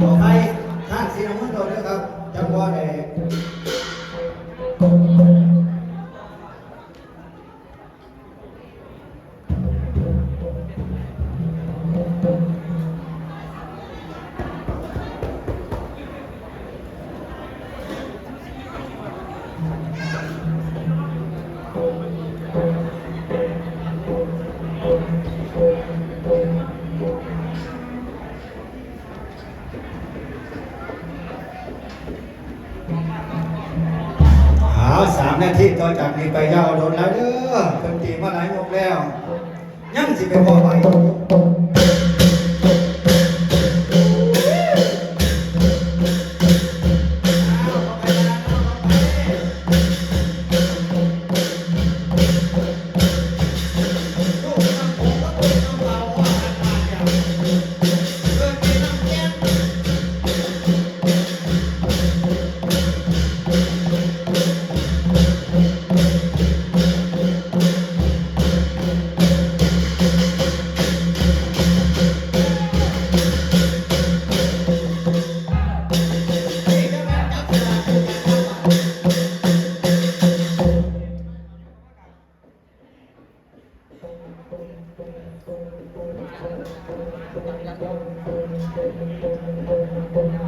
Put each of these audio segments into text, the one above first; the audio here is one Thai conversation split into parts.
ต่อไปท่างสีน้ำมันต์ตัวนี้ครับจังหวะแดงามนาจากนี้ไปยาวโดนแล้วเด้อเพิ่นตีมาหลายงกแล้ว ยังสิไปพอไป ร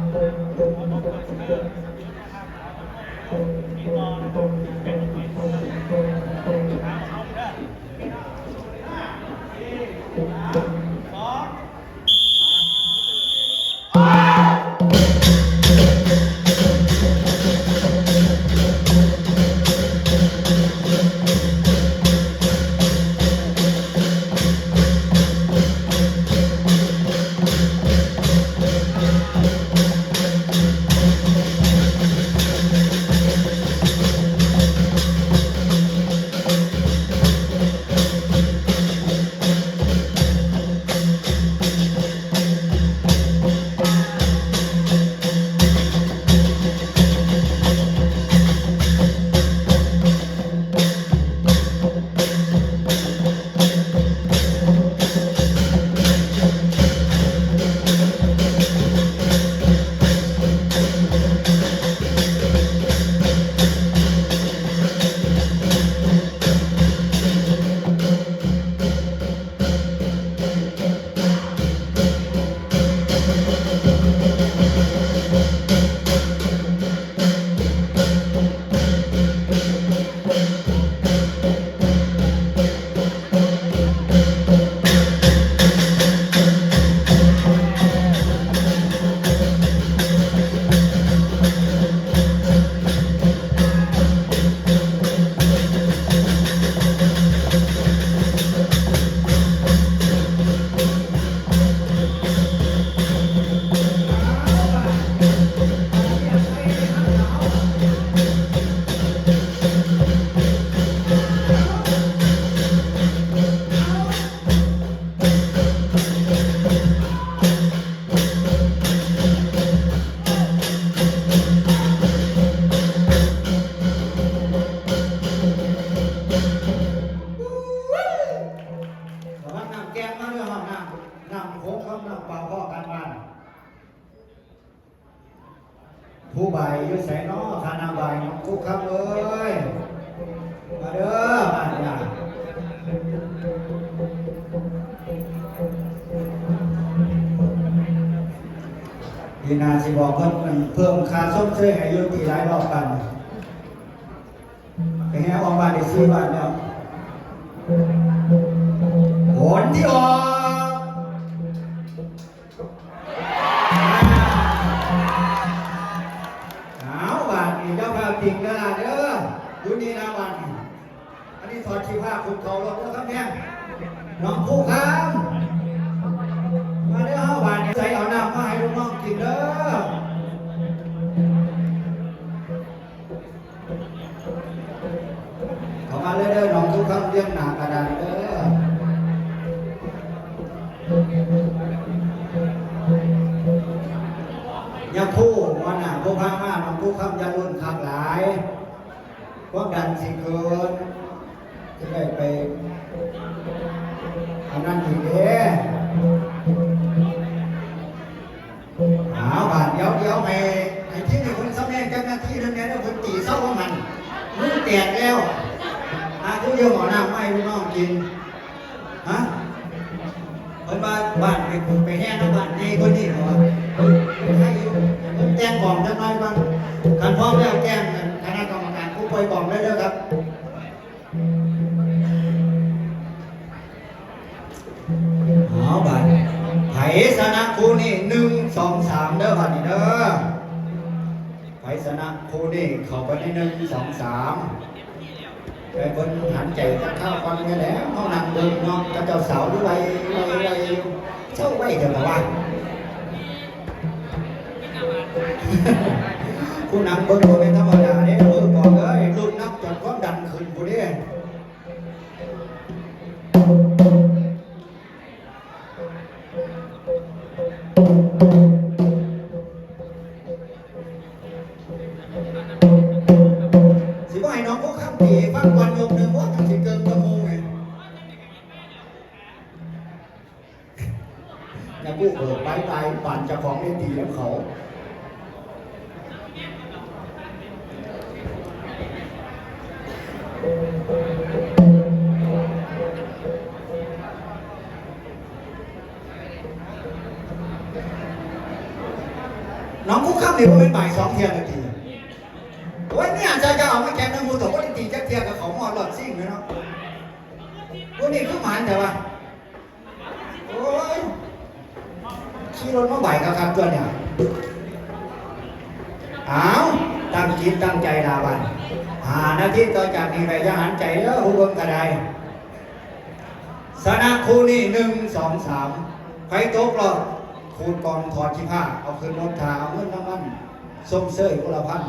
น้ำโค้งครับน้ำเป่าพ่อกันบ้าน ผู้ใบอยุใส่น้อคานาใบน้องกุ๊กครับเอ้ย มาเด้อบ้านเนี่ยดีนาสิบอกเพิ่มเพิ่มคาส้มเชยให้อยุตีหลายรอบกันไปแห่ออกบ้าได้ซื้อบ้านแล้ว พวกดันสิเกินจะได้ไปอันนั้นอีกเด้หาบาทเอาไปไอ้ที่นี่คนสำแดงเจ้าหน้าที่เรื่นี้เนี่ยคนตีเศร้าของมันมือแตกแล้วอาทุกเยอะหมอน้ำไม่ลูกน้องกินฮะเพิ่นบ้านไปคุณไปแห้งนะบ้านนี่คนนี้เหรอให้อยู่ ผมแจ้งบอกจังหน่อยบ้างการพร้อมแล้วแจ้งกันคณะกรรมการผู้ป่วยบอกได้เลยครับ เอาบัตรไผสนะครูนี่หนึ่งสองสามเด้อบัตรนี่เด้อไผสนะครูนี่เข้าไปในหนึ่งสองสามไปเพิ่นหันใจจะเข้าฟังกันแล้วเขานั่งเดินเนาะกับเจ้าสาวด้วยไว้ไว้ไว้เจ้าไว้เดี๋ยวมาว่า ผู้นำเบิ่งบ่เป็นธรรมดาเด้อมือก่อนเลยรุ่นนับจนความดันขึ้นผู้เด้สิบ่ให้น้องพวกข้ามตีฟังก่อนยกหนึ่งว่าจังสิเกินกระมูไงอย่าพูดเออไปไปปั่นจะของได้ตีแล้วเขา ข้ามนี่ว่าเป็นบ่ายสองเทียนนาทีวันนี้อาจจะจะเอามาแกงน้ำมูแต่ว่าตีจักเทียกับเขาหมอหลอดซิ่งเลยเนาะวันนี้คือหมานแต่ว่าโอ้ยขี่รถมาบ่ายกับครับตัวเนี่ยอ้าวตั้งจิตตั้งใจลาวันหาหน้าที่ต่อจากนี้ไปจะหันใจแล้วหูเบิ้งกระไดสนะครูนี่หนึ่งสองสามไฟโต๊ะรอ คูณกองถอดขี้ผ้าเอาคืนน้องชาเอาเงินน้ำมันส้มเสยกุละพัน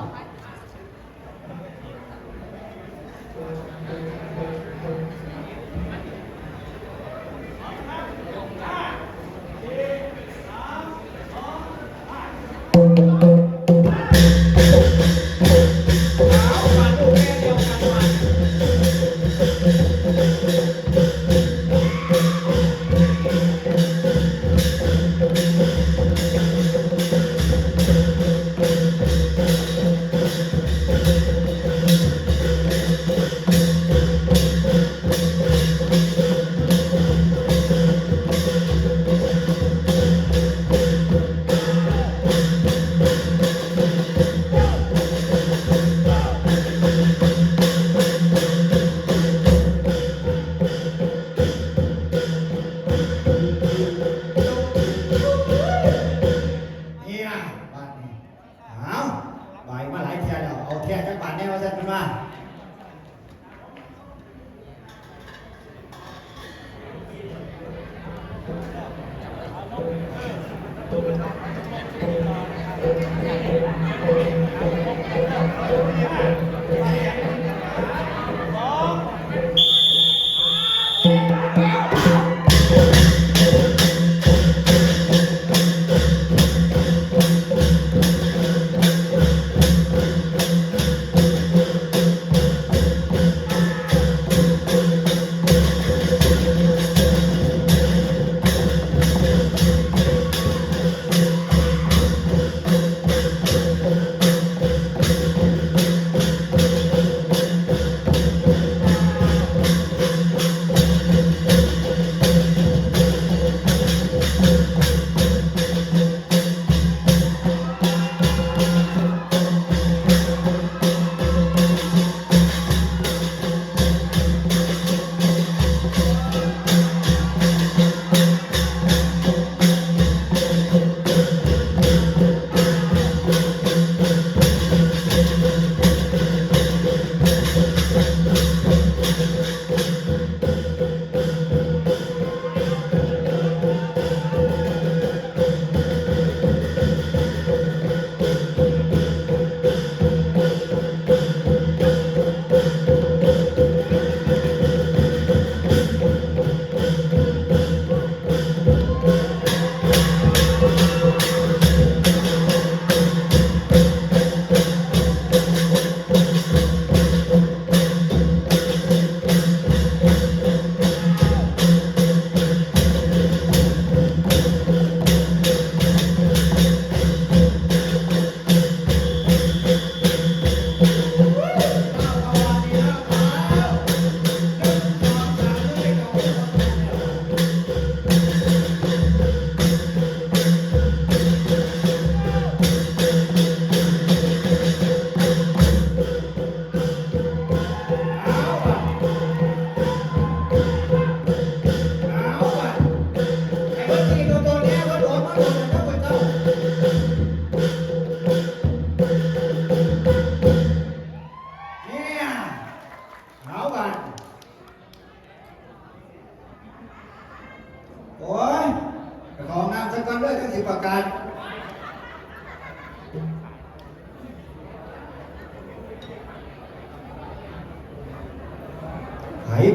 little bit.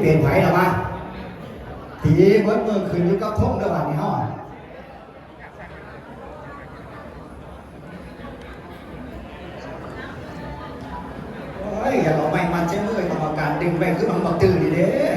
เปลี่ยนไผหรอวะทีเบิดมือคืนอยู่กับทงระหว่างนี้ห้องโอ้ยอย่าเอาไม่มาเช่นเลยกรรมการดึงไปขึ้นมาบักตื่นดิเด้